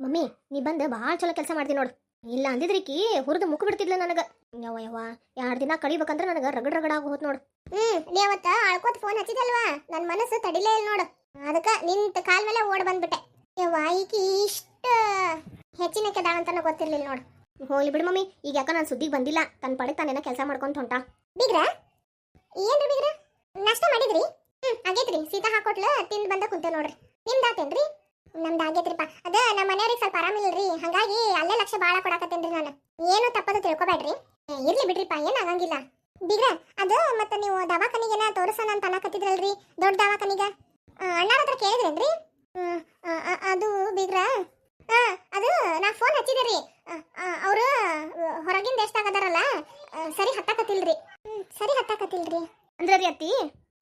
Mummy ನೀ ಬಂದು ಭಾಳ ಚಲೋ ಕೆಲಸ ಮಾಡ್ತೀನಿ ನೋಡು. ಇಲ್ಲ ಅಂದಿದ್ರಿಕಿ ಹುರಿದು ಮುಖ ಬಿಡ್ತಿದ್ಲ ನನಗೆ. ಯವ್ವ ಯವ್ವ ಎರಡು ದಿನ ಕಡಿಬೇಕಂದ್ರೆ ನನಗೆ ರಗಡ್ ರಗಡ್ ಆಗೋದು ಹೋತ್ ನೋಡು. ಹ್ಮ್ ನೀ ಅವತ್ತ ಅಳ್ಕೋತ್ ಫೋನ್ ಹಚ್ಚಿದಲ್ವಾ? ನನ್ ಮನಸ್ಸು ತಡಿಲೇ ಇಲ್ಲ ನೋಡು. ಅದಕ್ಕ ನಿಂತ ಕಾಲ್ ಮೇಲೆ ಓಡ್ ಬಂದ್ಬಿಟ್ಟೆ. ಯವ್ವ ಈಕಿ ಇಷ್ಟ ಹೆಚ್ಚಿನ ಕೆದಾಳಂತನ ಗೊತ್ತಿರ್ಲಿಲ್ಲ ನೋಡು. ಹೋಗ್ಲಿ ಬಿಡು ಮಮ್ಮಿ ಈಗ ಯಾಕ ನಾನು ಸುದ್ದಿಗೆ ಬಂದಿಲ್ಲ. ತನ್ನ ಪಡೆಗೆ ತಾನೇನ ಕೆಲಸ ಮಾಡ್ಕೊಂತ ಹೊಂಟ. ಬಿಗ್ರ? ಏನ್ರಿ ಬಿಗ್ರ? ನಷ್ಟ ಮಾಡಿದ್ರಿ? ಹ್ಮ್ ಆಗೈತ್ರಿ. ಸೀತಾ ಹಾಕೊಟ್ಲ ತಿಂದ್ ಬಂದ ಕುಂತೆ ನೋಡ್ರಿ. ನಿಮ್ದಾತೇನ್ರಿ ನಮ್ದು ಆಗೈತ್ರಿಪ್ಪ ಅದ ನಮ್ಮ ಮನೆಯವ್ರಿಗೆ ಸ್ವಲ್ಪ ಆರಾಮಿಲ್ರಿ ಹಂಗಾಗಿ ಅಲ್ಲೇ ಲಕ್ಷ ಬಾಳ ಕೊಡಾಕತ್ತೇನ್ರಿ ನಾನು. ಏನು ತಪ್ಪದು ತಿಳ್ಕೊಬೇಡ್ರಿ. ಇರ್ಲಿ ಬಿಡ್ರಿಪ್ಪ ಏನು ಆಗಂಗಿಲ್ಲ. ಬಿಗ್ರ, ಅದು ಮತ್ತೆ ನೀವು ದವಾಖಾನಿಗೆನ ತೋರಿಸೋಣ ಅಂತ ಅನ್ನಕತ್ತಿದ್ರಲ್ರಿ, ದೊಡ್ಡ ದವಾಖಾನಿಗ? ಅಣ್ಣಾರ ಹತ್ರ ಕೇಳಿದ್ರೇನ್ರಿ? ಅದು ಬಿಗ್ರ ಅದು ನಾ ಫೋನ್ ಹಚ್ಚಿದೆ ರೀ ಅವರು ಹೊರಗಿನ ದೇಶದಾಗ ಅದಾರಲ್ಲ ಸರಿ ಹತ್ತಾಕತ್ತಿಲ್ರಿ. ಸರಿ ಹತ್ತಾಕತ್ತಿಲ್ರಿ. ಅಂದ್ರೆ ರೀ ಅತ್ತಿ?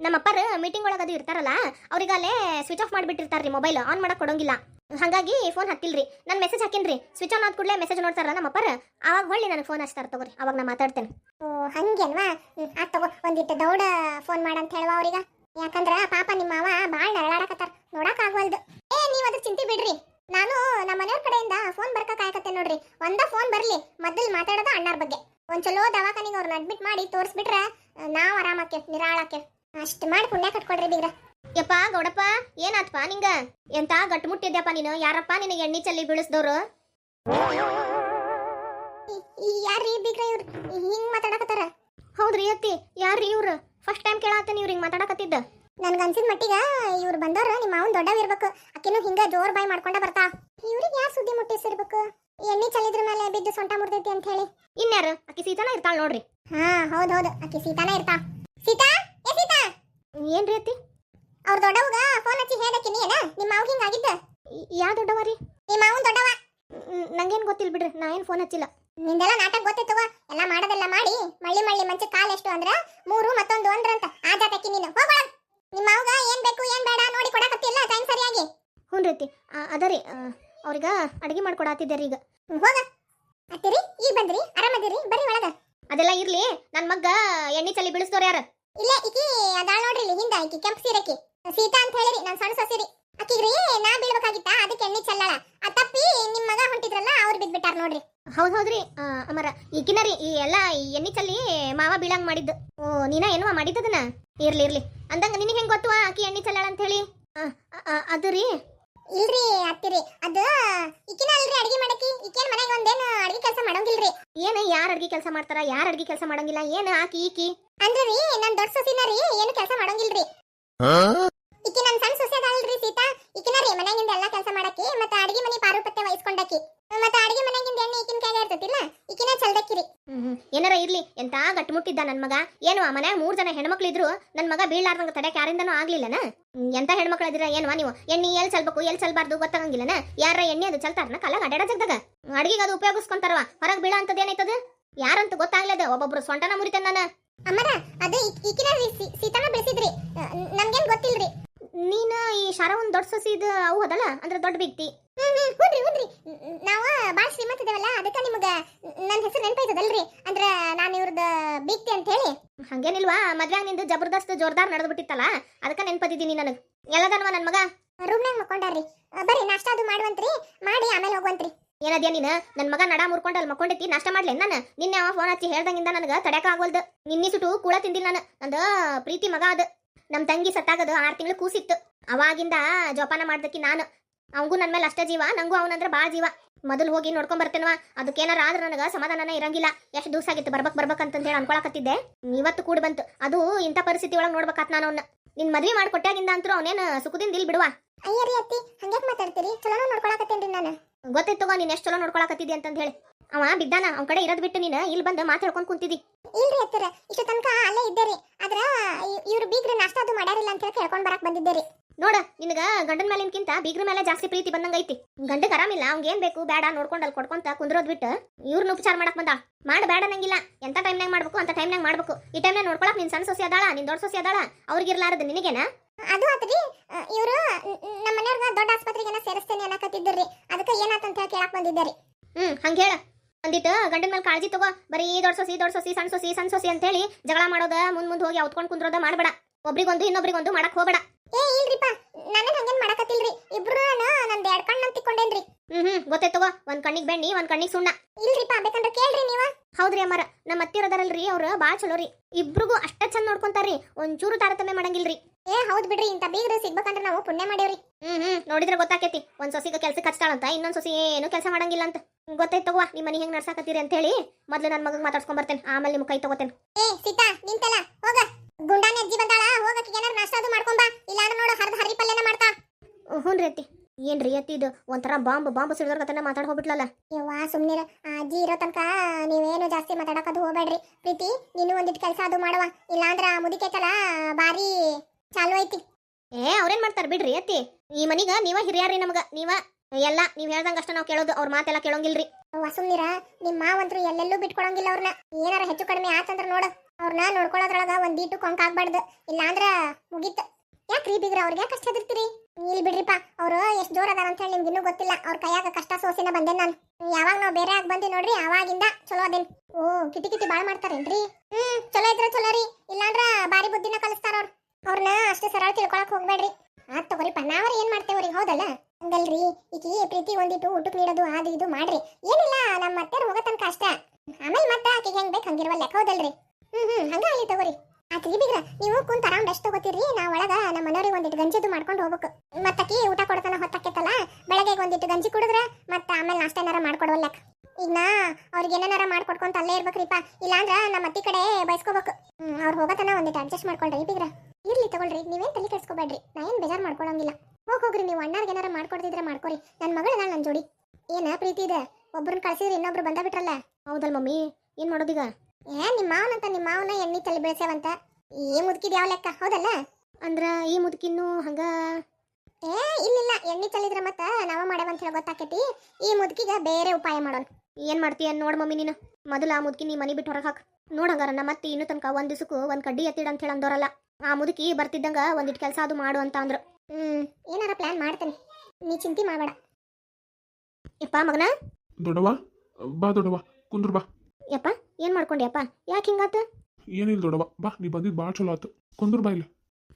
ನಮ್ಮ ಅಪ್ಪರ್ ಮೀಟಿಂಗ್ ಒಳಗೆ ಅದು ಇರ್ತಾರಲ್ಲ ಅವ್ರಿಗೆ ಅಲ್ಲೇ ಸ್ವಿಚ್ ಆಫ್ ಮಾಡಿಬಿಟ್ಟಿರ್ತಾರ್ರಿ ಮೊಬೈಲ್ ಆನ್ ಮಾಡಕ್ ಕೊಡೋಂಗಿಲ್ಲ. ಹಾಗಾಗಿ ಫೋನ್ ಹತ್ತಿಲ್ರಿ ನಾನು ಮೆಸೇಜ್ ಹಾಕಿನ್ರಿ. ಸ್ವಿಚ್ ಆನ್ ಆದ ಕೂಡಲೇ ಮೆಸೇಜ್ ನೋಡ್ತಾರಲ್ಲ ನಮ್ಮ ಆವಾಗ ಅವಾಗ ಹೊಳ್ಳಿ ನನಗೆ ಫೋನ್ ಹಚ್ತಾರೆ ತಗೋರಿ. ಅವಾಗ ನಾ ಮಾತಾಡ್ತೇನೆ. ಓ, ಹಂಗೇನ್ವಾ? ಆ ತಗೋ ಒಂದಿಟ್ಟು ದೌಡ ಫೋನ್ ಮಾಡಂತ ಹೇಳುವ ಅವ್ರಿಗ? ಯಾಕಂದ್ರ ಪಾಪ ನಿಮ್ಮ ಮಾವ ಬಾಳ್ ನರಳಾಡಕತ್ತಾರ. ನೋಡಕ್ ಆಗ್ವಲ್ದು ಏ, ನೀವ್ ಅದ್ರ ಚಿಂತೆ ಬಿಡ್ರಿ. ನಾನು ನಮ್ಮ ಮನೆಯವ್ರ ಕಡೆಯಿಂದ ಫೋನ್ ಬರ್ಕ ಕಾಯಕತ್ತೆ ನೋಡ್ರಿ. ಒಂದ ಫೋನ್ ಬರ್ಲಿ, ಮೊದಲು ಮಾತಾಡೋದು ಅಣ್ಣಾರ ಬಗ್ಗೆ. ಒಂದ್ ಚಲೋ ದವಾಖಾನಿಗೆ ಅವ್ರನ್ನ ಅಡ್ಮಿಟ್ ಮಾಡಿ ತೋರಿಸ್ಬಿಟ್ರೆ, ನಾವು ಆರಾಮಾಕೆ ನಿರಾಳಾಕೆ ಅಷ್ಟ್ ಮಾಡಿ ಪುಣ್ಯ ಕಟ್ಕೊಡ್ರಿ ಬೀಗ್ರ. ಯಪ್ಪ ಗೌಡಪ್ಪ ಏನಾತ್ಪ ನಿಂಗ? ಎಂತ ಗಟ್ಮುಟ್ಟಿದ್ಯಪ್ಪ ನೀನು? ಯಾರಪ್ಪ ನಿನಗೆ ಎಣ್ಣೆ ಚಲ್ಲಿ ಬೀಳಿಸ್ದವ್ರು ಯಾರ್ರಿ ಬೀಗ್ರ ಇವ್ರು? ಹಿಂಗ್ ಮಾತಾಡಕತ್ತಾರ? ಹೌದ್ರಿ ಅತ್ತಿ ಯಾರ್ರಿ ಇವ್ರು? ಫಸ್ಟ್ ಟೈಮ್ ಕೇಳಾತೇನೆ ಇವ್ರಿಗೆ ಮಾತಾಡಕತ್ತಿದ್ದ. ನನ್ಗ ಅನ್ಸಿದ ಮಟ್ಟಿಗೆ ಇವ್ರು ಬಂದವ್ರ ನಿಮ್ಮ ಮಾವನ್ ದೊಡ್ಡವಿರ್ಬೇಕು ಅಕ್ಕಿನೂ ಹಿಂಗ ಜೋರ್ ಬಾಯಿ ಮಾಡ್ಕೊಂಡ ಬರ್ತಾ. ಇವ್ರಿಗೆ ಯಾರು ಸುದ್ದಿ ಮುಟ್ಟಿಸಿರ್ಬೇಕು? ಎಣ್ಣೆ ಚಲ್ಲಿದ್ರ ಮೇಲೆ ಬಿದ್ದು ಸೊಂಟ ಮುರ್ದೈತಿ ಅಂತ ಹೇಳಿ. ಇನ್ಯಾರು? ಅಕ್ಕಿ ಸೀತಾನ ಇರ್ತಾಳ ನೋಡ್ರಿ. ಹಾ ಹೌದ್ ಹೌದು. ಅಕ್ಕಿ ಸೀತಾನೇ ಇರ್ತಾ ಸೀತಾ? ಸೀತಾ ಏನ್ರಿ ಅತ್ತಿ ಅವ್ರ ದೊಡ್ಡವಗ ಫೋನ್ ಹಚ್ಚಿ ಹೇಳಕ್ಕಿನಿ ಏನ? ನಿಮ್ಮ ಮಾವ ಹಿಂಗ ಆಗಿದ್ದ? ಯಾ ದೊಡ್ಡವ ರೀ? ನಿಮ್ಮ ಮಾವನ್ ದೊಡ್ಡವ ನಂಗೇನ್ ಗೊತ್ತಿಲ್ಲ ಬಿಡ್ರಿ ನಾ ಏನ್ ಫೋನ್ ಹಚ್ಚಿಲ್ಲ. ನಿಂದೆಲ್ಲ ನಾಟಕ ಗೊತ್ತಿತ್ತವ ಎಲ್ಲ ಮಾಡೋದೆಲ್ಲ ಮಾಡಿ ಮಳ್ಳಿ ಮಳ್ಳಿ ಮಂಚ ಕಾಲ್ ಎಷ್ಟು ಅಂದ್ರ ಮೂರು ಮತ್ತೊಂದು ಅಂದ್ರಂತ. ಆ ಜಾತಕ್ಕೆ ನೀನು. ಹೋಗೋಣ ನಿಮ್ಮ ಮಾವಗ ಏನ್ ಬೇಕು ಏನ್ ಬೇಡ ನೋಡಿ ಕೊಡಕತ್ತಿಲ್ಲ ಟೈಮ್ ಸರಿಯಾಗಿ. ಹ್ಞೂ ರೀ ಆ, ಅದರಿ ಅವ್ರಿಗ ಅಡಿಗೆ ಮಾಡ್ಕೊಡತ್ತಿದ್ದೆ ಈಗ. ಹೋಗ. ಅತ್ತಿರಿ ಈಗ ಬಂದ್ರಿ ಆರಾಮದಿರಿ ಬರ್ರಿ ಒಳಗ. ಅದೆಲ್ಲ ಇರ್ಲಿ ನನ್ ಮಗ್ಗ ಎಣ್ಣೆ ಚಲಿ ಬೀಳಿಸ್ದವ್ರು ಯಾರು? ಇಲ್ಲೇ ಇಕಿ ಅದಾಳ ನೋಡ್ರಿ ಇಲ್ಲಿ ಹಿಂದ ಇಕಿ ಕೆಂಪು ಸೀರೆಕಿ. ಸೀತಾ ಅಂತ ಹೇಳಿರಿ, ನಾನು ಸಣ್ಣ ಸೊಸಿರಿ. ಆಕಿಗ್ರಿ ನಾ ಬೀಳ್ಬೇಕಾಗಿತ್ತ? ಅದಕ್ಕೆ ಎಣ್ಣೆ ಚೆಲ್ಲಾಳ. ಆ ತಪ್ಪಿ ನಿಮ್ಮ ಮಗ ಹೊಂಟಿದ್ರಲ್ಲ, ಅವ್ರು ಬಿದ್ಬಿಟ್ಟಾರ ನೋಡ್ರಿ. ಹೌದ್, ಹೌದ್ರಿ. ಅಮರ ಈಗಿನ ರೀ, ಈ ಎಲ್ಲ ಎಣ್ಣೆ ಚಲ್ಲಿ ಮಾವ ಬೀಳಂಗ್ ಮಾಡಿದ್ದು. ಓ, ನೀನ ಏನವ ಮಾಡಿದ್ದದನ್ನ? ಇರ್ಲಿ ಇರ್ಲಿ. ಅಂದಂಗ ನಿನಗೆ ಹೆಂಗ್ ಗೊತ್ತುವಾ ಆಕಿ ಎಣ್ಣೆ ಚಲ್ಲಾಳ ಅಂತ ಹೇಳಿ ಅದು ರೀ ಇಲ್ರಿ ಅತ್ತಿರಿ ಅದ ಈಕಿನ ಅಲ್ರಿ ಅಡಿಗೆ ಮಾಡಕಿ ಈಕೇನ್ ಮನೆಗೆ ಒಂದೇನು ಅಡಿಗೆ ಮಾಡಂಗಿಲ್ರಿ ಏನ ಯಾರ್ ಅಡ್ಗಿ ಕೆಲಸ ಮಾಡ್ತಾರ ಯಾರ್ ಅಡ್ಗಿ ಕೆಲಸ ಮಾಡಂಗಿಲ್ಲ ಏನ ಆಕಿ ಈಕಿ? ಅಂದ್ರೆ ರೀ ನನ್ ದೊಡ್ಡ ಸೊಸಿನ ರೀ ಏನು ಕೆಲಸ ಮಾಡಂಗಿಲ್ರಿ. ಈಕಿ ನನ್ ಸಣ್ಣ ಸೊಸೆ ಅದಾಳ್ರಿ ಸೀತಾ. ಈಕಿನ ರೀ ಮನ್ಯಾಗಿಂದ ಎಲ್ಲಾ ಕೆಲಸ ಮಾಡಾಕಿ ಮತ್ತೆ ಅಡ್ಗಿ ಮನಿ ಪಾರುಪತ್ತೆ ವಹಿಸ್ಕೊಂಡಕಿ. ಮತ್ತೆ ಅಡಿಗೆ ಮನೆಗಿಂದ ಎಣ್ಣೆ ಈಕಿನ ಕೈಗೆ ಇರ್ತೈತಿಲ್ಲ ಈಕಿನ ಚಲ್ದಕ್ಕಿರಿ. ಹ್ಮ್. ಏನಾರ ಇರ್ಲಿ ಎಂತ ಗಟ್ಟಿಮುಟ್ಟಿದ್ದ ನನ್ ಮಗ? ಏನು ಆ ಮನ್ಯಾಗ ಮೂರ್ ಜನ ಹೆಣ್ಮಕ್ಳು ಇದ್ರು ನನ್ ಮಗ ಬೀಳಾರ್ದಂಗ ತಡ್ಯಾಕ ಯಾರಿಂದನೂ ಆಗ್ಲಿಲ್ಲನ? ಎಂತ ಹೆಣ್ಮಕ್ಳು ಇದ್ರ ಏನ್ವಾ ನೀವು? ಎಣ್ಣೆ ಎಲ್ ಚಲ್ಬೇಕು ಎಲ್ ಚಲ್ಬಾರ್ದು ಗೊತ್ತಾಗಂಗಿಲ್ಲನ? ಯಾರ ಎಣ್ಣೆ ಅದು ಚಲ್ತಾರನ ಕಲ್ಲ ಅಡ್ಯಾಡ ಜಗದಾಗ? ಅಡಿಗೆಗೆ ಅದು ಉಪಯೋಗಿಸ್ಕೊಂತಾರವ ಹೊರಗ್ ಬೀಳ ಅಂತದ್ ಏನಾಯ್ತದ? ಯಾರಂತ ಗೊತ್ತಾಗ್ಲದ ಒಬ್ಬೊಬ್ರು ಸೊಂಟನ ಮುರಿತೇನೆ ನಾನು? ಅಮ್ಮರ ಅದು ಈಕಿನ ಸೀತಾನ ಬೆಳೆಸಿದ್ರಿ. ನಮ್ಗೇನ್ ಗೊತ್ತಿಲ್ರಿ. ನೀನ ಈ ಶಾರವನ್ ದೊಡ್ಡ ಸೊಸಿ ಇದು ಅವು ಅದಲ್ಲ ಅಂದ್ರೆ ದೊಡ್ಡ ವ್ಯಕ್ತಿ ಹ್ಮ್ ಹ್ಮ್. ಹುಡ್ರಿ ಹುಡ್ರಿ ನಾವ ಬಾಳ ಶ್ರೀಮಂತ ಇದೇವಲ್ಲ ಅದಕ್ಕ ನಿಮಗ ನನ್ನ ಹೆಸರು ನೆನಪಾಯ್ತದಲ್ರಿ? ಅಂದ್ರ ನಾನು ಇವ್ರದ ಬೀಕ್ತಿ ಅಂತ ಹೇಳಿ ಹಂಗೇನಿಲ್ವಾ? ಮದ್ವೆ ನಿಂದು ಜಬರ್ದಸ್ತ್ ಜೋರ್ದಾರ್ ನಡೆದು ಬಿಟ್ಟಿತ್ತಲ್ಲ? ಅದಕ್ಕ ನನಗೆ ನನಗ್. ಎಲ್ಲದನ್ವ ನನ್ ಮಗ? ರೂಮ್ನಾಗ ಮಕ್ಕೊಂಡಾರ್ರಿ. ಬರ್ರಿ ನಾಷ್ಟ ಅದು ಮಾಡುವಂತ್ರಿ. ಮಾಡಿ ಆಮೇಲೆ ಹೋಗುವಂತ್ರಿ. ಏನದ್ಯಾ ನೀನು? ನನ್ ಮಗ ನಡ ಮುರ್ಕೊಂಡು ಅಲ್ಲಿ ಮಕ್ಕೊಂಡೈತಿ ನಾಷ್ಟ ಮಾಡ್ಲೆ ನಾನು? ನಿನ್ನೆ ಅವ ಫೋನ್ ಹಚ್ಚಿ ಹೇಳ್ದಂಗಿಂದ ನನಗೆ ತಡ್ಯಾಕ ಆಗೋಲ್ದು. ನಿನ್ನಿ ಸುಟು ಕೂಡ ತಿಂದಿಲ್ಲ ನಾನು. ನಂದ ಪ್ರೀತಿ ಮಗ ಅದು. ನಮ್ ತಂಗಿ ಸತ್ತಾಗದು ಆರ್ ತಿಂಗಳು ಕೂಸಿತ್ತು. ಅವಾಗಿಂದ ಜೋಪಾನ ಮಾಡ್ದಕ್ಕಿ ನಾನು. ಅವಂಗೂ ನನ್ನ ಮೇಲೆ ಅಷ್ಟ ಜೀವ ನಂಗೂ ಅವನಂದ್ರೆ ಬಾಳ ಜೀವ. ಮೊದಲು ಹೋಗಿ ನೋಡ್ಕೊಂಡ್ ಬರ್ತೇನವ ಅದಕ್ಕೇನಾರ ಆದ್ರೆ ನನಗೆ ಸಮಾಧಾನನೇ ಇರಂಗಿಲ್ಲ. ಎಷ್ಟು ದಿವಸ ಆಗಿತ್ತು ಬರ್ಬಕ್ ಬರ್ಬೇಕು ಅಂತ ಹೇಳಿ ಅನ್ಕೊಳಕತ್ತಿದ್ದೆ. ಇವತ್ತು ಕೂಡ ಬಂತು. ಅದು ಇಂಥ ಪರಿಸ್ಥಿತಿ ಒಳಗೆ ನೋಡ್ಬೇಕಾತ್ ನಾನು ಅವನ್ನ ನಿನ್ ಮದ್ವಿ ಮಾಡ್ಕೊಟ್ಟಾಗಿಂದ ಅಂತೂ ಅವನೇನು ಸುಖದಿಂದ ಇಲ್ಲಿ ಬಿಡುವ. ಅಯ್ಯರಿ ಅತ್ತಿ ಹಂಗ್ಯಾಕ್ ಮಾತಾಡ್ತೀರಿ? ಚಲೋನ ನೋಡ್ಕೊಳಕತ್ತೇನ್ರಿ ನಾನು. ಗೊತ್ತೈತ್ ತಗೋ ನೀನ್ ಎಷ್ಟು ಚಲೋ ನೋಡ್ಕೊಳಕತ್ತಿದ್ದಿ ಅಂತ ಹೇಳಿ. ಅವ ಬಿದ್ದಾನ ಅವ್ನ ಕಡೆ ಇರೋದ್ ಬಿಟ್ಟು ನೀನು ಇಲ್ಲಿ ಬಂದು ಮಾತಾಡ್ಕೊಂಡ್ ಕುಂತಿದ್ದಿ ಇಲ್ರಿ ಅತ್ತರ ಇಷ್ಟು ತನಕ ಅಲ್ಲೇ ಇದ್ದೇರಿ ಆದ್ರ ಇವ್ರು ಬೀಗ್ರ ನಾಷ್ಟ ಅದು ಮಾಡ್ಯಾರಿಲ್ಲ ಅಂತ ಹೇಳಿ ಕೇಳ್ಕೊಂಡ್ ಬರಕ್ ಬಂದಿದ್ದೇರಿ ನೋಡ ನಿನಗ ಗಂಡನ ಮೇಲಿನ್ಕಿಂತ ಬೀಗ್ರ ಮೇಲೆ ಜಾಸ್ತಿ ಪ್ರೀತಿ ಬಂದಂಗ ಐತಿ. ಗಂಡಗ್ ಆರಾಮಿಲ್ಲ ಅವ್ನ್ ಏನ್ ಬೇಕು ಬೇಡ ನೋಡ್ಕೊಂಡ್ ಅಲ್ಲಿ ಕೊಡ್ಕೊಂತ ಕುಂದ್ರೋದ್ ಬಿಟ್ಟು ಇವ್ರನ್ನ ಉಪಚಾರ ಮಾಡಕ್ ಬಂದ ಮಾಡ ಬೇಡ ನಂಗಿಲ್ಲ ಎಂತ ಟೈಮ್ನಾಗ ಮಾಡ್ಬೇಕು ಅಂತ ಟೈಮ್ನಾಗ ಮಾಡ್ಬೇಕು. ಈ ಟೈಮ್ನಾಗ ನೋಡ್ಕೊಳಕ್ ನಿನ್ ಸಣ್ಣ ಸೊಸಿ ಅದಾಳ ನಿನ್ ದೊಡ್ಡ ಸೊಸಿ ಅದಾಳ ಅವ್ರಿಗಿರ್ಲಾರದು ನಿನಗೇನ? ಅದು ಆತ್ರಿ ಇವರು ನಮ್ಮ ಮನೆಯವ್ರಗ ದೊಡ್ಡ ಆಸ್ಪತ್ರೆಗೆ ಸೇರಿಸ್ತೇನೆ ಅನ್ನಕತ್ತಿದ್ರಿ ಅದಕ್ಕೆ ಏನಾತಂತ ಹೇಳಿ ಕೇಳಕ್ ಬಂದಿದ್ದಾರಿ. ಹ್ಮ್ ಹಂಗ ಹೇಳ. ಒಂದಿಟ್ಟು ಗಂಡನ ಮೇಲೆ ಕಾಳಜಿ ತಗೋ ಬರೀ ದೊಡ್ಡ ಸೊಸಿ ದೊಡ್ಡ ಸೊಸಿ ಸಣ್ಣ ಸೊಸಿ ಸಣ್ಣ ಸೊಸಿ ಅಂತ ಹೇಳಿ ಜಗಳ ಮಾಡೋದ ಮುಂದ್ ಮುಂದ್ ಹೋಗಿ ಅವತ್ಕೊಂಡು ಕುಂದ್ರೋದ ಮಾಡ್ಬೇಡ. ಒಬ್ರಿಗೊಂದು ಇನ್ನೊಬ್ರಿಗೊಂದು ಮಾಡಕ್ ಹೋಗ್ಬೇಡ. ಏ ಇಲ್ರಿಪ್ಪ ನಾನು ಹಂಗೇನ್ ಮಾಡಕತ್ತಿಲ್ರಿ? ಇಬ್ರು ನಂದ್ ಎರಡ್ ಕಣ್ಣ್ ತಿಕ್ಕೊಂಡೇನ್ರಿ ಹ್ಮ್ ಹ್ಮ್ ಗೊತ್ತೈತ್ ತಗೋ ಒಂದ್ ಕಣ್ಣಿಗ್ ಬೆಣ್ಣಿ ಒಂದ್ ಕಣ್ಣಿಗ್ ಸುಣ್ಣ. ಇಲ್ರಿಪ್ಪ ಬೇಕಂದ್ರೆ ಕೇಳ್ರಿ ನೀವ. ಹೌದ್ರಿ ಅಮ್ಮಾರ ನಮ್ಮ ಅತ್ತಿರದಾರಲ್ರಿ ಅವ್ರ ಬಾಳ ಚಲೋ ರೀ ಇಬ್ರಿಗೂ ಅಷ್ಟ ಚಂದ ನೋಡ್ಕೊಂತಾರ್ರಿ ಒಂಚೂರು ತಾರತಮ್ಯ ಮಾಡಂಗಿಲ್ರಿ. ಏ ಹೌದ್ ಬಿಡ್ರಿ ಇಂತ ಬೀಗ್ರ ಸಿಗ್ಬೇಕಂದ್ರ ನಾವು ಪುಣ್ಯ ಮಾಡೇವ್ರಿ ಹ್ಮ್ ಹ್ಮ್ ನೋಡಿದ್ರೆ ಗೊತ್ತಾಕೇತಿ ಒಂದ್ ಸೊಸಿಗ ಕೆಲ್ಸಕ್ಕೆ ಕಚ್ತಾಳಂತ ಇನ್ನೊಂದ್ ಸೊಸಿ ಏನು ಕೆಲಸ ಮಾಡಂಗಿಲ್ಲ ಅಂತ. ಗೊತ್ತೈತ್ ತಗೋ ನಿಮ್ಮ ಮನಿ ಹೆಂಗ್ ನಡ್ಸಾಕತ್ತೀರಿ ಅಂತ ಹೇಳಿ ಮೊದ್ಲು ನನ್ನ ಮಗಗ್ ಮಾತಾಡ್ಸ್ಕೊಂಡ್ ಬರ್ತೇನೆ ಆಮೇಲೆ ನಿಮ್ ಕೈ ತಗೋತೇನೆ. ಏ ಸೀತಾ ನಿಂತಲ್ಲ ಹೋಗ. ಗುಂಡಾನೆ ಅಜ್ಜಿ ಬಂದಾಳ ಹೋಗಕ್ಕೆ ಏನಾರ ನಾಷ್ಟ ಅದು ಮಾಡ್ಕೊಂಬಾ. ಇಲ್ಲಾಂದ್ರ ನೋಡು ಹರಿದ ಹರಿ ಪಲ್ಯನ ಮಾಡ್ತಾ. ಹ್ಞೂ ರೀ ಅತ್ತಿ. ಏನ್ರಿ ಅತ್ತಿ ಇದು? ಒಂಥರ ಬಾಂಬ್ ಬಾಂಬ್ ಸಿಡಿದ್ರ ಕತನ ಮಾತಾಡ್ ಹೋಗ್ಬಿಟ್ಲಲ್ಲ. ಯವ್ವ ಸುಮ್ನಿರ. ಆ ಅಜ್ಜಿ ಇರೋ ತನಕ ನೀವೇನು ಜಾಸ್ತಿ ಮಾತಾಡಕದು ಹೋಗ್ಬೇಡ್ರಿ. ಪ್ರೀತಿ ನೀನು ಒಂದಿಟ್ಟು ಕೆಲಸ ಅದು ಮಾಡವ. ಇಲ್ಲಾಂದ್ರ ಆ ಮುದಿಕೈತಲ್ಲ ಬಾರಿ ಚಾಲು ಐತಿ. ಏ ಅವ್ರೇನ್ ಮಾಡ್ತಾರ ಬಿಡ್ರಿ ಅತ್ತಿ? ಈ ಮನಿಗ ನೀವ ಹಿರಿಯಾರ್ರಿ ನಮಗ. ನೀವ ಎಲ್ಲ ನೀವ್ ಹೇಳ್ದಂಗ ಅಷ್ಟ ನಾವ್ ಕೇಳೋದು ಅವ್ರ ಮಾತೆಲ್ಲ ಕೇಳೋಂಗಿಲ್ರಿ. ವಸುಮ್ನಿರ ಸುಮ್ನಿರ. ನಿಮ್ಮ ಮಾವಂತ್ರು ಎಲ್ಲೆಲ್ಲೂ ಬಿಟ್ಕೊಡಂಗಿಲ್ಲ ಅವ್ರನ್ನ ಏನಾರ ಹೆಚ್ಚು ಕಡಿಮೆ ಆತಂದ್ರ ನೋಡು. ಅವ್ರನ್ನ ನೋಡ್ಕೊಳ್ಳೋದ್ರೊಳಗ ಒಂದೀಟು ಕೊಂಕ್ ಆಗ್ಬಾರ್ದು. ಇಲ್ಲಾಂದ್ರ ಮುಗೀತ್. ಯಾಕ್ರಿ ಬಿದ್ರ ಅವ್ರಿಗೆ ಕಷ್ಟ ಎದುರ್ತೀರಿ? ಇಲ್ಲಿ ಬಿಡ್ರಿಪ್ಪ, ಅವ್ರು ಎಷ್ಟು ಜೋರ ಅದಾರ ಅಂತ ಹೇಳಿ ನಿಮ್ಗೆ ಇನ್ನೂ ಗೊತ್ತಿಲ್ಲ. ಅವ್ರ ಕೈಯಾಗ ಕಷ್ಟ ಸೋಸಿನ ಬಂದೆ ನಾನು. ಯಾವಾಗ ನಾವು ಬೇರೆ ಆಗಿ ಬಂದಿ ನೋಡ್ರಿ, ಅವಾಗಿಂದ ಚಲೋ ಅದೇನ್. ಓ, ಕಿಟಿ ಕಿಟಿ ಬಾಳ್ ಮಾಡ್ತಾರೇನ್ರಿ? ಹ್ಮ್, ಚಲೋ ಇದ್ರ ಚಲೋ ರೀ. ಇಲ್ಲಾಂದ್ರ ಬಾರಿ ಬುದ್ಧಿನ ಕಲಿಸ್ತಾರ ಅವ್ರು. ಅವ್ರನ್ನ ಅಷ್ಟು ಸರಳ ತಿಳ್ಕೊಳಕ್ ಹೋಗ್ಬೇಡ್ರಿ. ಆತ್ ತಗೋರಿಪ್ಪ, ನಾವ್ರ ಏನ್ ಮಾಡ್ತೇವ್ರಿ ಹೌದಲ್ಲ? ಹಂಗಲ್ರಿ. ಈಕಿ ಪ್ರೀತಿ ಒಂದಿಟ್ಟು ಊಟಕ್ ನೀಡೋದು ಅದು ಇದು ಮಾಡ್ರಿ. ಏನಿಲ್ಲ ನಮ್ಮ ಮತ್ತೆ ಹೋಗೋ ತನಕ ಅಷ್ಟ. ಆಮೇಲೆ ಮತ್ತೆ ಆಕಿಗೆ ಹೆಂಗ್ ಬೇಕು ಲೆಕ್ಕ ಹೌದಲ್ರಿ? ಹ್ಮ್ ಹಂಗ ಅಲ್ಲಿ ತಗೋರಿ. ಆತ್ರಿ ಬಿಗ್ರ ನೀವು ಕುಂತ ಆರಾಮ್ ರೆಸ್ಟ್ ತಗೋತೀರಿ ನಾ ಒಳಗ ನಮ್ಮ ಮನೆಯವ್ರಿಗೆ ಒಂದಿಟ್ಟು ಗಂಜಿದು ಮಾಡ್ಕೊಂಡು ಹೋಗ್ಬೇಕು. ಮತ್ತಾಕಿ ಊಟ ಕೊಡ್ತಾನ ಹೊತ್ತಾಕೈತಲ್ಲ ಬೆಳಗ್ಗೆ ಒಂದಿಟ್ಟು ಗಂಜಿ ಕುಡಿದ್ರೆ ಮತ್ತೆ ಆಮೇಲೆ ನಾಷ್ಟ ಏನಾರ ಮಾಡ್ಕೊಡ್ವಲ್ಲ ಈಗ ನಾ ಅವ್ರಿಗೆ ಏನಾರ ಮಾಡ್ಕೊಡ್ಕೊಂತ ಅಲ್ಲೇ ಇರ್ಬೇಕ್ರಿಪ್ಪ, ಇಲ್ಲಾಂದ್ರ ನಮ್ಮ ಅತ್ತಿ ಕಡೆ ಬಯಸ್ಕೋಬೇಕು ಅವ್ರು ಹೋಗತನ ಒಂದಿಟ್ಟು ಅಡ್ಜಸ್ಟ್ ಮಾಡ್ಕೊಳ್ರಿ ಬಿಗ್ರ ಇರ್ಲಿ ತಗೊಳ್ರಿ, ನೀವೇನ್ ತಲೆ ಕೆಡ್ಸ್ಕೊಬೇಡ್ರಿ, ನಾ ಏನ್ ಬೇಜಾರ್ ಮಾಡ್ಕೊಳಂಗಿಲ್ಲ. ಹೋಗ್ ಹೋಗ್ರಿ, ನೀವು ಅಣ್ಣಾರ್ಗೆ ಏನಾರ ಮಾಡ್ಕೊಡ್ತಿದ್ರೆ ಮಾಡ್ಕೊರಿ ನನ್ನ ಮಗಳ ನನ್ನ ಜೋಡಿ. ಏನ ಪ್ರೀತಿ ಇದೆ? ಒಬ್ರನ್ನ ಕಳ್ಸಿದ್ರೆ ಇನ್ನೊಬ್ರು ಬಂದ ಬಿಟ್ರಲ್ಲ? ಹೌದಲ್ ಮಮ್ಮಿ, ಏನ್ ಮಾಡೋದೀಗ? ಏ ನಿಮ್ಮ ಮಾವನಂತ ನಿಮ್ಮ ಮಾವನ ಎಣ್ಣೆ ತಲೆ ಬೆಳೆಸೇವಂತ ಏ ಮುದುಕಿದ ಯಾವ ಲೆಕ್ಕ? ಹೌದಲ್ಲ? ಅಂದ್ರ ಈ ಮುದುಕಿನ್ನು ಹಂಗ. ಏ ಇಲ್ಲಿಲ್ಲ. ಎಣ್ಣೆ ತಲಿದ್ರ ಮತ್ತ ನಾವ ಮಾಡೇವಂತ ಹೇಳಿ ಗೊತ್ತಾಕೈತಿ. ಈ ಮುದುಕಿಗ ಬೇರೆ ಉಪಾಯ ಮಾಡೋಣ ಏನ್ ಮಾಡ್ತೀಯ ನೋಡ್ ಮಮ್ಮಿ ನೀನು. ಮೊದಲ ಆ ಮುದುಕಿ ನೀ ಮನಿ ಬಿಟ್ಟು ಹೊರಗೆ ಹಾಕ್. ನೋಡಂಗಾರ ನಮ್ಮ ಮತ್ತೆ ಇನ್ನೂ ತನಕ ಒಂದ್ ದಿವಸಕ್ಕೂ ಒಂದ್ ಕಡ್ಡಿ ಎತ್ತಿಡ ಅಂತ ಹೇಳಿ ಅಂದೋರಲ್ಲ ಆ ಮುದುಕಿ ಬರ್ತಿದ್ದಂಗ ಒಂದಿಟ್ ಕೆಲಸ ಅದು ಮಾಡು ಅಂತ ಅಂದ್ರು. ಹ್ಮ್ ಏನಾರ ಪ್ಲಾನ್ ಮಾಡ್ತೇನೆ. ನೀ ಚಿಂತೆ ಮಾಡಬೇಡ. ಯಪ್ಪ ಮಗನ? ದೊಡವ ಬಾ ದೊಡವ ಕುಂದ್ರು ಬಾ. ಯಪ್ಪ? ಏನ್ ಮಾಡ್ಕೊಂಡ್ಯಪ್ಪ? ಯಾಕೆ ಹಿಂಗಾತ? ಏನಿಲ್ಲ ದೊಡವ ಬಾ ನೀ ಬಂದಿದ್ದು ಭಾಳ ಚಲೋ ಆತು. ಕುಂದ್ರ ಬಾ ಇಲ್ಲ.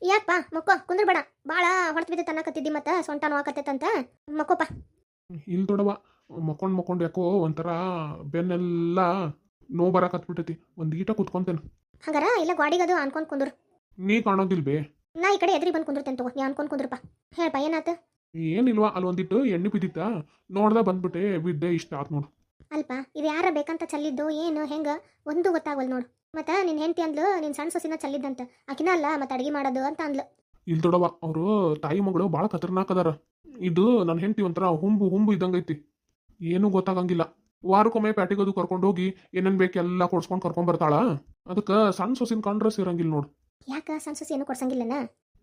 ಯಾಕಪ್ಪ ಮಕ್ಕೋ ಕುಂದ್ರ ಬೇಡ. ಬಾಳ ಹೊಡ್ತ ಬಿದ್ದ ತನ್ನಕತ್ತಿದ್ದಿ ಮತ್ತ ಸೊಂಟ ನೋವಾಕತ್ತೈತಂತ ಮಕ್ಕೋಪ್ಪ ಇಲ್ಲಿ ದೊಡವ ಮಕ್ಕೊಂಡ್ ಮಕ್ಕೊಂಡ್ ಯಾಕೋ ಒಂಥರ ಬೆನ್ನೆಲ್ಲ ನೋವು ಬರಾಕತ್ಬಿಟ್ಟೈತಿ. ಒಂದ್ ಈಟ ಕುತ್ಕೊಂತೇನೆ. ಹಂಗಾರ ಇಲ್ಲ ಗಾಡಿಗದು ಅನ್ಕೊಂಡ್ ಕುಂದ್ರು. ನೀ ಕಾಣೋದಿಲ್ ಬೇ. ನಾ ಈ ಕಡೆ ಎದ್ರಿ ಬಂದ್ ಕುಂದಿರ್ತೇನೆ ತಗೋ ನೀ ಅನ್ಕೊಂಡ್ ಕುಂದ್ರಪ್ಪ ಹೇಳಪ್ಪ ಏನಾತ? ಏನಿಲ್ವಾ ಅಲ್ಲಿ ಒಂದಿಟ್ಟು ಎಣ್ಣೆ ಬಿದ್ದಿತ್ತ? ನೋಡ್ದ ಬಂದ್ಬಿಟ್ಟೆ ಬಿದ್ದೆ ಇಷ್ಟ ಆತ್ ನೋಡು. ಅಲ್ಪ ಇದು ಯಾರ ಬೇಕಂತ ಚಲ್ಲಿದ್ದು ಏನು ಹೆಂಗ? ಒಂದು ಗೊತ್ತಾಗಲ್ ನೋಡು. ಮತ್ತ ನಿನ್ ಹೆಂಡತಿ ಅಂದ್ಲು ನಿನ್ ಸಣ್ಣ ಸೊಸಿನ ಚಲ್ಲಿದ್ದಂತ ಆಕಿನ ಅಲ್ಲ ಮತ್ತೆ ಅಡಿಗೆ ಮಾಡೋದು ಅಂತ ಅಂದ್ಲು. ಇಲ್ಲಿ ದೊಡವ ಅವರು ತಾಯಿ ಮಗಳು ಭಾಳ ಖತರ್ನಾಕ್ ಅದಾರ. ಇದು ನನ್ನ ಹೆಂಡತಿ ಒಂಥರ ಹುಂಬು ಹುಂಬು ಇದ್ದಂಗೈತಿ. ಏನೂ ಗೊತ್ತಾಗಂಗಿಲ್ಲ. ವಾರಕ್ಕೊಮ್ಮೆ ಪ್ಯಾಟಿಗದು ಕರ್ಕೊಂಡು ಹೋಗಿ ಏನೇನ್ ಬೇಕು ಎಲ್ಲ ಕೊಡ್ಸ್ಕೊಂಡು ಕರ್ಕೊಂಡ್ ಬರ್ತಾಳ. ಅದಕ್ಕೆ ಸಣ್ಣ ಸೊಸಿನ ಕಂಡ್ರೆ ಸೇರಂಗಿಲ್ಲ ನೋಡು. ಯಾಕ ಸಣ್ಣ ಸೊಸಿ ಏನು ಕೊಡ್ಸಂಗಿಲ್ಲನ?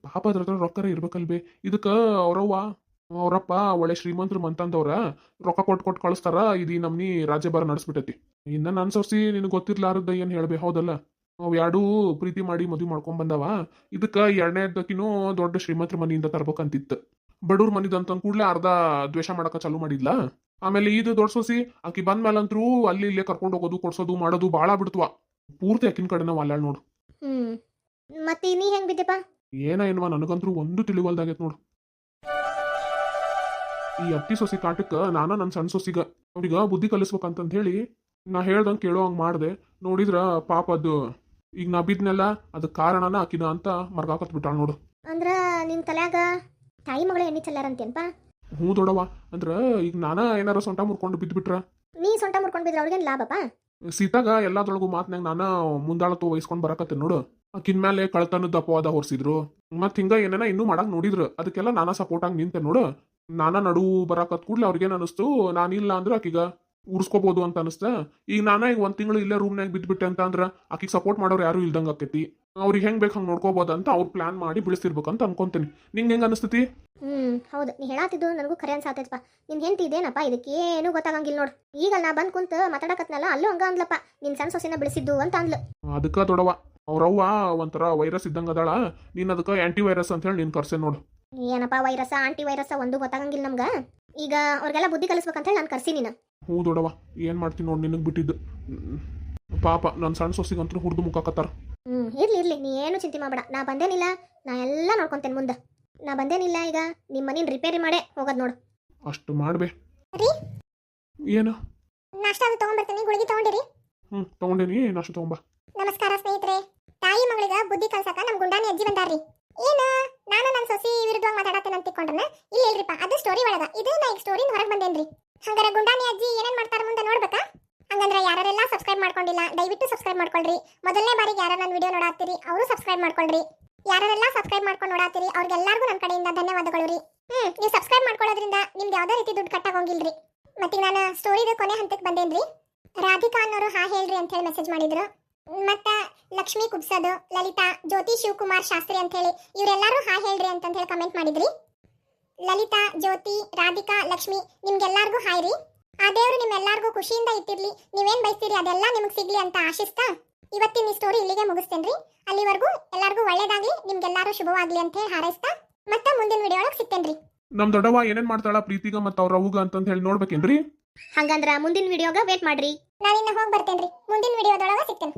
ಪಾಪ ಅದ್ರ ಹತ್ರ ರೊಕ್ಕರ ಇರ್ಬೇಕಲ್ಬೇ. ಇದಕ್ಕ ಅವ್ರವ್ವ ಅವರಪ್ಪ ಒಳ್ಳೆ ಶ್ರೀಮಂತರು ಮಂತಂದವ್ರ ರೊಕ್ಕ ಕೊಟ್ಟು ಕೊಟ್ಟು ಕಳಿಸ್ತಾರ ಇದು ನಮ್ನಿ ರಾಜ್ಯಭಾರ ನಡೆಸ್ಬಿಟ್ಟೈತಿ ಇನ್ನ ನನ್ ಸೊಸಿ ನಿನಗೆ ಗೊತ್ತಿರ್ಲಾರ್ದ ಏನ್ ಹೇಳ್ಬೇ ಹೌದಲ್ಲ? ಅವ್ ಎರಡೂ ಪ್ರೀತಿ ಮಾಡಿ ಮದುವೆ ಮಾಡ್ಕೊಂಡ್ ಬಂದವ. ಇದಕ್ಕ ಎರಡನೇದಕ್ಕಿನೂ ದೊಡ್ಡ ಶ್ರೀಮಂತರ ಮನೆಯಿಂದ ತರ್ಬೇಕಂತಿತ್ತು. ಬಡವ್ರ ಮನಿದಂತ ಕೂಡಲೇ ಅರ್ಧ ದ್ವೇಷ ಮಾಡಕ ಚಾಲು ಮಾಡಿದ್ಲ? ಆಮೇಲೆ ಇದು ದೊಡ್ಡ ಸೊಸಿ ಆಕಿ ಬಂದ ಮೇಲಂತರೂ ಅಲ್ಲಿ ಇಲ್ಲೇ ಕರ್ಕೊಂಡು ಹೋಗೋದು ಕೊಡ್ಸೋದು ಮಾಡೋದು ಬಾಳ ಬಿಡ್ತವ. ಪೂರ್ತಿ ಆಕಿನ ಕಡೆ ನಾವು ಅಲ್ಲಾಳ್ ನೋಡು. ಹ್ಮ್. ಮತ್ತೆ ನೀ ಹೆಂಗ್ ಬಿದ್ದೆಪ್ಪ? ಏನ ಏನ್ವಾ ನನಗಂತೂ ಒಂದು ತಿಳಿವಲ್ದಾಗೈತ್ ನೋಡು. ಈ ಅತ್ತಿ ಸೊಸಿ ಕಾಟಕ್ಕ ನಾನ ನನ್ನ ಸಣ್ಣ ಸೊಸಿಗ ಅವ್ರಿಗ ಬುದ್ಧಿ ಕಲಿಸ್ಬೇಕಂತಂದು ಹೇಳಿ ನಾ ಹೇಳ್ದಂಗೆ ಕೇಳೋ ಹಂಗೆ ಮಾಡ್ದೆ. ನೋಡಿದ್ರ ಪಾಪ ಅದು ಈಗ ನಾ ಬಿದ್ನೆಲ್ಲ ಅದಕ್ಕೆ ಕಾರಣನ ಆಕಿನ ಅಂತ ಮರ್ಗಾಕತ್ ಬಿಟ್ಟಾಳ ನೋಡು. ಅಂದ್ರ ನಿನ್ ತಲ್ಯಾಗ ತಾಯಿ ಮಗಳ ಎಣ್ಣೆ ಚಲ್ಲಾರಂತೇನ್ಪಾ? ಹ್ಞೂ ದೊಡವ ಅಂದ್ರ ಈಗ ನಾನ ಏನಾರ ಸೊಂಟ ಮುರ್ಕೊಂಡು ಬಿದ್ಬಿಟ್ರ? ನೀ ಸೊಂಟ ಮುರ್ಕೊಂಡ್ ಬಿದ್ರ ಅವ್ರಿಗೇನ್ ಲಾಭಪ್ಪ ಸೀತಾಗ ಎಲ್ಲಾದ್ರೊಳಗು ಮಾತ್ನಾಗ ನಾನ ಮುಂದಾಳತ್ತು ವಹಿಸ್ಕೊಂಡ್ ಬರಕತ್ತೆ ನೋಡು. ಆಕಿನ್ ಮೇಲೆ ಕಳ್ತನದ ಅಪವಾದ ಹೊರಿಸಿದ್ರು. ಮತ್ ಹಿಂಗ ಏನೇನ ಇನ್ನೂ ಮಾಡಕ್ ನೋಡಿದ್ರು. ಅದಕ್ಕೆಲ್ಲ ನಾನಾ ಸಪೋರ್ಟ್ ಆಗಿ ನಿಂತೆ ನೋಡು. ನಾನ ನಡು ಬರಾಕತ್ ಕೂಡ್ಲೆ ಅವ್ರಿಗೇನು ಅನಿಸ್ತು ನಾನಿಲ್ಲ ಅಂದ್ರೆ ಆಕಿಗ ಉರ್ಸ್ಕೋಬಹುದು ಅಂತ ಅನಿಸ್ತ. ಈಗ ನಾನ ಈಗ ಒಂದ್ ತಿಂಗಳು ಇಲ್ಲೇ ರೂಮ್ನಾಗ ಬಿದ್ಬಿಟ್ಟೆ ಅಂತ ಅಂದ್ರ ಆಕಿಗೆ ಸಪೋರ್ಟ್ ಮಾಡೋರು ಯಾರು ಇಲ್ದಂಗ ಆಕೈತಿ ಅವ್ರಿಗೆ ಹೆಂಗ್ ಬೇಕು ಹಂಗ್ ನೋಡ್ಕೋಬಹುದು ಅಂತ ಅವ್ರು ಪ್ಲಾನ್ ಮಾಡಿ ಬಿಡಿಸ್ತಿರ್ಬೇಕಂತ ಅನ್ಕೊಂತೀನಿ. ನಿಂಗೆ ಹೆಂಗ್ ಅನಿಸ್ತತಿ? ಹ್ಮ್ ಹೌದು. ನೀ ಹೇಳಾತಿದ್ದು ನನಗೂ ಖರೆ ಅನ್ಸಾತೈತಪ್ಪ. ನಿನ್ ಹೆಂಡತಿ ಇದೇನಪ್ಪ? ಇದಕ್ಕೆ ಏನು ಗೊತ್ತಾಗಂಗಿಲ್ಲ ನೋಡು. ಈಗ ನಾ ಬಂದ್ ಕುಂತ ಮಾತಾಡಕತ್ನಲ್ಲ ಅಲ್ಲೂ ಹಂಗ ಅಂದ್ಲಪ್ಪ. ನಿನ್ ಸಣ್ಣ ಸೊಸಿನ ಬಿಡಿಸಿದ್ದು ಅಂತ ಅಂದ್ಲು. ಅದಕ್ಕ ದೊಡವ. ಅವ್ರವ್ವ ಒಂಥರ ವೈರಸ್ ಇದ್ದಂಗ ಅದಾಳ. ನೀನ್ ಅದಕ್ಕ ಆಂಟಿ ವೈರಸ್ ಅಂತ ಹೇಳಿ ನೀನ್ ಕರ್ಸೆ ನೋಡು. ಏನಪ್ಪ ವೈರಸ ಆಂಟಿ ವೈರಸ ಒಂದು ಗೊತ್ತಾಗಂಗಿಲ್ಲ ನಮ್ಗ. ಈಗ ಅವ್ರಿಗೆಲ್ಲ ಬುದ್ಧಿ ಕಲಿಸ್ಬೇಕಂತ ಹೇಳಿ ನಾನು ಕರ್ಸಿ ನೀನು ಹ್ಞೂ ದೊಡವ ಏನ್ ಮಾಡ್ತೀನಿ ನೋಡಿ ನಿನಗೆ ಬಿಟ್ಟಿದ್ದು. ಪಾಪ ನನ್ನ ಸಣ್ಣ ಸೊಸಿಗಂತೂ ಹುಡ್ದು ಮುಖಾಕತ್ತಾರ ಹ್ಮ್ ಇರ್ಲಿ ಇರ್ಲಿ ನೀ ಏನು ಚಿಂತೆ ಮಾಡಬೇಡ. ನಾ ಬಂದೇನಿಲ್ಲ ನಾ ಎಲ್ಲ ನೋಡ್ಕೊಂತೇನೆ ಮುಂದೆ. ನಾ ಬಂದೇನಿಲ್ಲ ಈಗ ನಿಮ್ಮ ಮನೇನ ರಿಪೇರಿ ಮಾಡೇ ಹೋಗೋದ್ ನೋಡು. ಅಷ್ಟು ಮಾಡ್ಬೇ. ರೀ? ಏನು? ನಾಷ್ಟ ಅದು ತಗೊಂಡ್ಬರ್ತೀನಿ ಗುಳಿಗೆ ತಗೊಂಡಿರಿ. ಹ್ಞೂ ತಗೊಂಡೇನಿ ನಾಷ್ಟ ತಗೊಂಬ. ನಮಸ್ಕಾರ ಸ್ನೇಹಿತರೆ. ತಾಯಿ ಮಗಳಿಗ ಬುದ್ಧಿ ಕಲ್ಸಕ ನಮ್ ಗುಂಡಾನಿ ಅಜ್ಜಿ ಬಂದಾರ್ರಿ. ಏನ? ಸೊಸಿ ವಿರುದ್ಧವಾಗಿ ಮಾತಾಡತ್ತೇನೆ ಅಂತ ತಿಳ್ಕೊಂಡ್ರನ? ಇಲ್ಲ, ಇಲ್ರಿಪ್ಪ, ಅದು ಸ್ಟೋರಿ ಒಳಗ. ಇದು ನಾ ಈಗ ಸ್ಟೋರಿ ಹೊರಗೆ ಬಂದೇನ್ರಿ? ಹಂಗಾರ ಗುಂಡಾನಿ ಅಜ್ಜಿ ಏನೇನ್ ಮಾಡ್ತಾರ ಮುಂದೆ ನೋಡ್ಬೇಕಾ? ಹಂಗಂದ್ರ ಯಾರೆಲ್ಲ ಸಬ್ಸ್ಕ್ರೈಬ್ ಮಾಡ್ಕೊಂಡಿಲ್ಲ, ದಯವಿಟ್ಟು ಸಬ್ಸ್ಕ್ರೈಬ್ ಮಾಡ್ಕೊಳ್ರಿ. ಮೊದಲನೇ ಬಾರಿಗೆ ಯಾರ ನನ್ನ ವಿಡಿಯೋ ನೋಡಾತ್ತೀರಿ, ಅವರು ಸಬ್ಸ್ಕ್ರೈಬ್ ಮಾಡ್ಕೊಳ್ರಿ. ಯಾರೆಲ್ಲ ಸಬ್ಸ್ಕ್ರೈಬ್ ಮಾಡ್ಕೊಂಡು ನೋಡಾತ್ತೀರಿ, ಅವ್ರಿಗೆಲ್ಲರಿಗೂ ನನ್ನ ಕಡೆಯಿಂದ ಧನ್ಯವಾದಗಳು ರೀ. ಹ್ಮ್, ನೀವು ಸಬ್ಸ್ಕ್ರೈಬ್ ಮಾಡ್ಕೊಳ್ಳೋದ್ರಿಂದ ನಿಮ್ಗೆ ಯಾವ್ದೇ ರೀತಿ ದುಡ್ಡು ಕಟ್ಟಾಗೋಂಗಿಲ್ರಿ. ಮತ್ತೆ ನಾನು ಸ್ಟೋರಿದು ಕೊನೆ ಹಂತಕ್ಕೆ ಬಂದೇನ್ರಿ? ರಾಧಿಕಾ ಅನ್ನೋರು ಹಾ ಹೇಳ್ರಿ ಅಂತ ಹೇಳಿ ಮೆಸೇಜ್ ಮಾಡಿದ್ರು. ಮತ್ತ ಲಕ್ಷ್ಮಿ ಕುಬ್ಸದು ಲಲಿತಾ ಜ್ಯೋತಿ ಶಿವಕುಮಾರ್ ಶಾಸ್ತ್ರಿ ಅಂತ ಹೇಳಿ ಇವರೆಲ್ಲರೂ ಹಾ ಹೇಳ್ರಿ ಅಂತ ಹೇಳಿ ಕಮೆಂಟ್ ಮಾಡಿದ್ರಿ. ಲಲಿತಾ ಜ್ಯೋತಿ ರಾಧಿಕಾ ಲಕ್ಷ್ಮಿ ನಿಮ್ಗೆಲ್ಲಾರ್ಗೂ ಹಾಯ್ ರೀ. ಆ ದೇವರು ನಿಮ್ಮೆಲ್ಲರಿಗೂ ಖುಷಿಯಿಂದ ಇಟ್ಟಿರ್ಲಿ. ನೀವೇನ್ ಬಯಸ್ತೀರಿ ಅದೆಲ್ಲ ನಿಮ್ಗೆ ಸಿಗ್ಲಿ ಅಂತ ಆಶಿಸ್ತಾ ಇವತ್ತಿನ ಈ ಸ್ಟೋರಿ ಇಲ್ಲಿಗೆ ಮುಗಿಸ್ತೇನ್ರಿ ಅಲ್ಲಿವರೆಗೂ ಎಲ್ಲಾರ್ಗೂ ಒಳ್ಳೇದಾಗ್ಲಿ ನಿಮ್ಗೆಲ್ಲಾರು ಶುಭವಾಗ್ಲಿ ಅಂತ ಹೇಳಿ ಹಾರೈಸ್ತಾ ಮತ್ತೆ ಮುಂದಿನ ವಿಡಿಯೋ ಒಳಗೆ ಸಿಗ್ತೇನ್ರಿ ನಮ್ ದೊಡ್ಡವ ಏನೇನ್ ಮಾಡ್ತಾಳ ಪ್ರೀತಿಗ ಮತ್ತ ಅವ್ರ ಅವ್ಗ ಅಂತ ಹೇಳಿ ನೋಡ್ಬೇಕೇನ್ರಿ? ಹಂಗಂದ್ರ ಮುಂದಿನ ವಿಡಿಯೋಗ ವೇಟ್ ಮಾಡ್ರಿ. ನಾನಿನ್ನ ಹೋಗಿ ಬರ್ತೇನ್ರಿ ಮುಂದಿನ ವಿಡಿಯೋದೊಳಗ ಸಿಗ್ತೇನೆ.